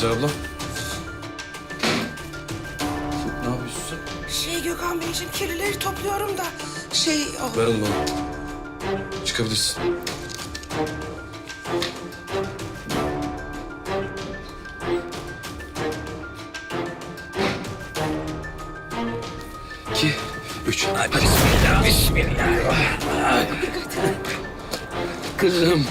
Gülizar abla. Ne yapıyorsun sen? Şey Gökhan Beyciğim kirlileri topluyorum da şey o. Ver onu bana. Çıkabilirsin. İki, üç. Hadi. Bismillah, bismillah. Kızım.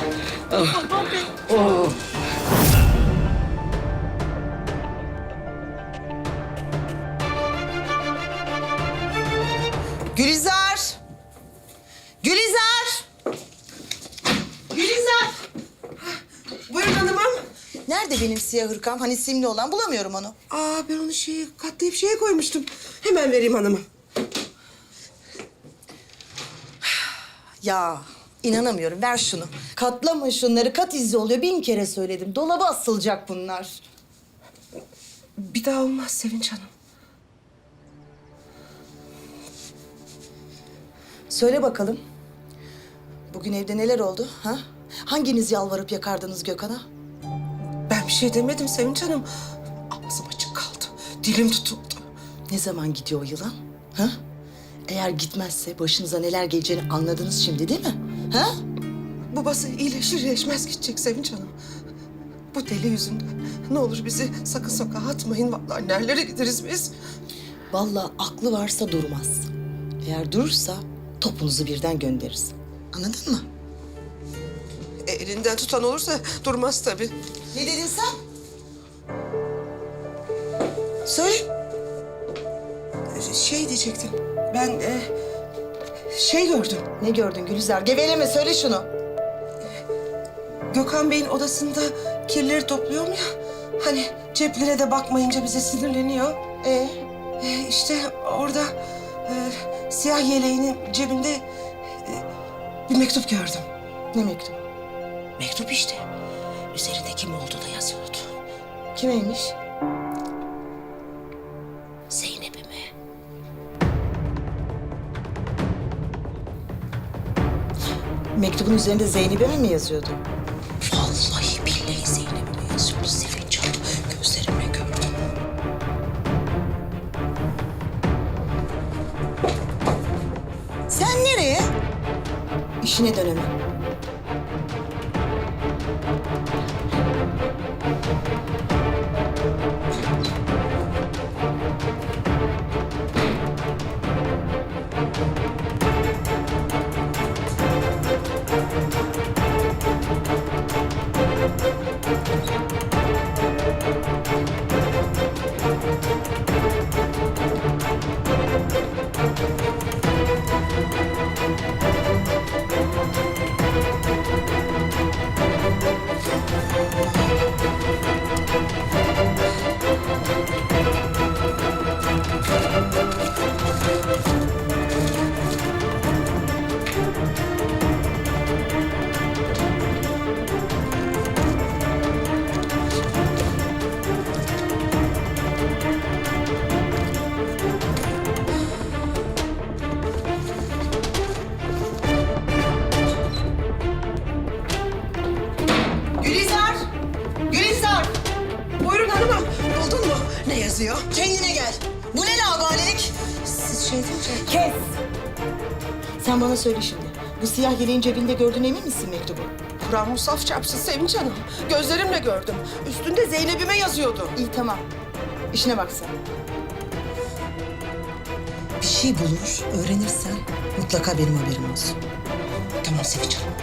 Gülizar! Gülizar! Gülizar! Buyurun hanımım. Nerede benim siyah hırkam? Hani simli olan bulamıyorum onu. Aa ben onu şeyi katlayıp şeye koymuştum. Hemen vereyim hanımım. Ya inanamıyorum ver şunu. Katlama şunları kat izi oluyor. Bin kere söyledim. Dolaba asılacak bunlar. Bir daha olmaz Sevinç Hanım. Söyle bakalım. Bugün evde neler oldu? Ha? Hanginiz yalvarıp yakardınız Gökhan'a? Ben bir şey demedim Sevinç Hanım. Ağzım açık kaldı. Dilim tutuldu. Ne zaman gidiyor o yılan? Ha? Eğer gitmezse başınıza neler geleceğini anladınız şimdi değil mi? Ha? Babası iyileşir iyileşmez gidecek Sevinç Hanım. Bu deli yüzünden. Ne olur bizi sakın sokağa atmayın. Vallahi nerelere gideriz biz? Vallahi aklı varsa durmaz. Eğer durursa topunuzu birden göndeririz. Anladın mı? E, elinden tutan olursa durmaz tabii. Ne dedin sen? Söyle. Şey diyecektim. Ben e, şey gördüm. Ne gördün Gülizar? Geveleme söyle şunu. Gökhan Bey'in odasında kirleri topluyorum ya. Hani ceplere de bakmayınca bize sinirleniyor. Ee, E, işte orada e, siyah yeleğinin cebinde e, bir mektup gördüm. ne mektup? Mektup işte. Üzerinde kim olduğu da yazıyordu. Kimeymiş? Zeynep'ime. Mektubun üzerinde Zeynep'e mi yazıyordu? İşine dönelim. Yazıyor? Kendine gel. Bu ne laubalilik? Siz şey deyince... Kes! Sen bana söyle şimdi. Bu siyah yeleğin cebinde gördüğün emin misin mektubu? Kur'an Musaf çarpsın Sevinç Hanım. Gözlerimle gördüm. Üstünde Zeynep'ime yazıyordu. İyi tamam. İşine bak sen. Bir şey bulur, öğrenirsen mutlaka benim haberim olsun. Tamam Sevinç Hanım.